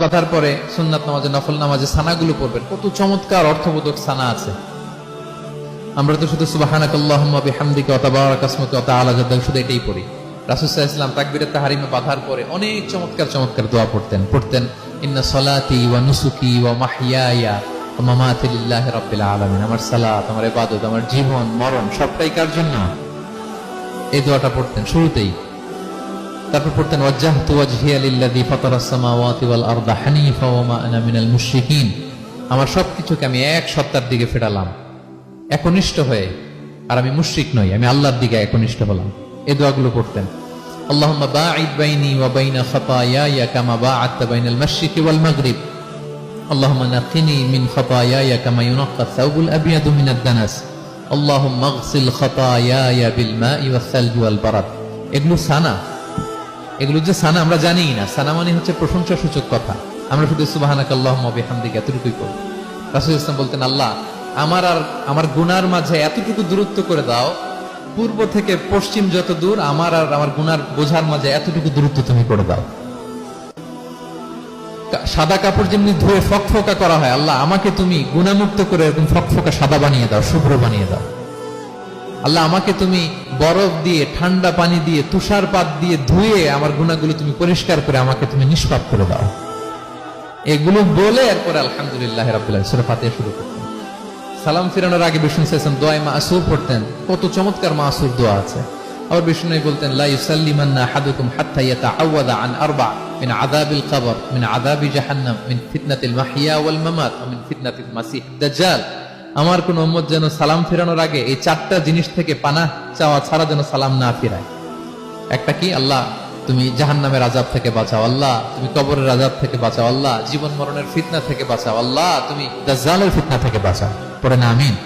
বাঁধার পরে সুন্নাত নামাজে, নফল নামাজে সানাগুলো পড়বেন। কত চমৎকার অর্থবোধক সানা আছে। আমরা তো শুধু শুধু এটাই পড়ি। আলাইহি ওয়াসাল্লাম তাকবীরাত বাঁধার পরে অনেক চমৎকার চমৎকার দোয়া পড়তেন। পড়তেন, ইন্না সলাতি ওয়া নুসুকি ওয়া মাহইয়ায়া ওয়া মামাতি লিল্লাহি রাব্বিল আলামিন। আমার সালাত, আমার ইবাদত, আমার জীবন, মরণ, সবটাই কার জন্য? এই দোয়াটা পড়তেন শুরুতেই। তারপর পড়তেন ওয়াজ্জাহতু ওয়াজহিয়া লিল্লাযী ফাতারাস সামাওয়াতি ওয়াল আরদা হানিফা ওয়া মা আনা মিনাল মুশরিকিন আমার সবকিছুকে আমি এক সত্তার দিকে ফেরালাম একনিষ্ঠ হয়ে আর আমি মুশরিক নই আমি আল্লাহর দিকে একনিষ্ঠ হলাম এই দোয়াগুলো পড়তেন اللهم باعد بيني وبين خطاياي كما باعدت بين المشرق والمغرب اللهم نقني من خطاياي كما ينقى الثوب الابيض من الدنس اللهم اغسل خطاياي بالماء والثلج والبرد এগুলো সানা এগুলো যে সানা, আমরা জানি না। সানা মানে হচ্ছে প্রশংসা সূচক কথা। আমরা শুধু সুবাহানাক আল্লাহ বিহামদিকে এতটুকুই করি রাসুল ইসলাম বলতেন, আল্লাহ, আমার আর, আমার গুনার মাঝে এতটুকু দূরত্ব করে দাও, পূর্ব থেকে পশ্চিম যত দূর, আমার আর আমার গুনার বোঝার মাঝে এতটুকু দূরত্ব তুমি করে দাও। সাদা কাপড় যেমনি ধুয়ে ফকফকা করা হয়, আল্লাহ, আমাকে তুমি গুণামুক্ত করে এরকম ফকফকা সাদা বানিয়ে দাও, শুভ্র বানিয়ে দাও। আল্লাহ আমাকে তুমি বরফ দিয়ে, ঠান্ডা পানি দিয়ে, তুষারপাত দিয়ে ধুয়ে আমার গুণাগুলো তুমি পরিষ্কার করে আমাকে তুমি নিষ্পাপ করে দাও। এগুলো বলে এরপরে আলহামদুলিল্লাহ রাব্বুল সুরা শুরু করতেন। সালাম ফিরানোর আগে বিষ্ণু দোয়ায় মাসুর পড়তেন। কত চমৎকার মাসুর দোয়া আছে। আবার বিষ্ণু বলতেন আহাদুকুম হাত্তা আন আরবা মিন মিন জাহান্নাম, মিন ফিতনাতিল মাহইয়া ওয়াল মামাত মিন ফিতনাতিল মাসিহ দাজ্জাল। আমার কোন উম্মত যেন সালাম ফেরানোর আগে এই চারটা জিনিস থেকে পানা চাওয়া ছাড়া যেন সালাম না ফিরায়। একটা কি? আল্লাহ, তুমি জাহান নামের আজাব থেকে বাঁচাও। আল্লাহ, তুমি কবরের আজাব থেকে বাঁচাও। আল্লাহ, জীবন মরণের ফিতনা থেকে বাঁচাও। আল্লাহ, তুমি দাজ্জালের ফিতনা থেকে বাঁচাও। পরে না, আমিন।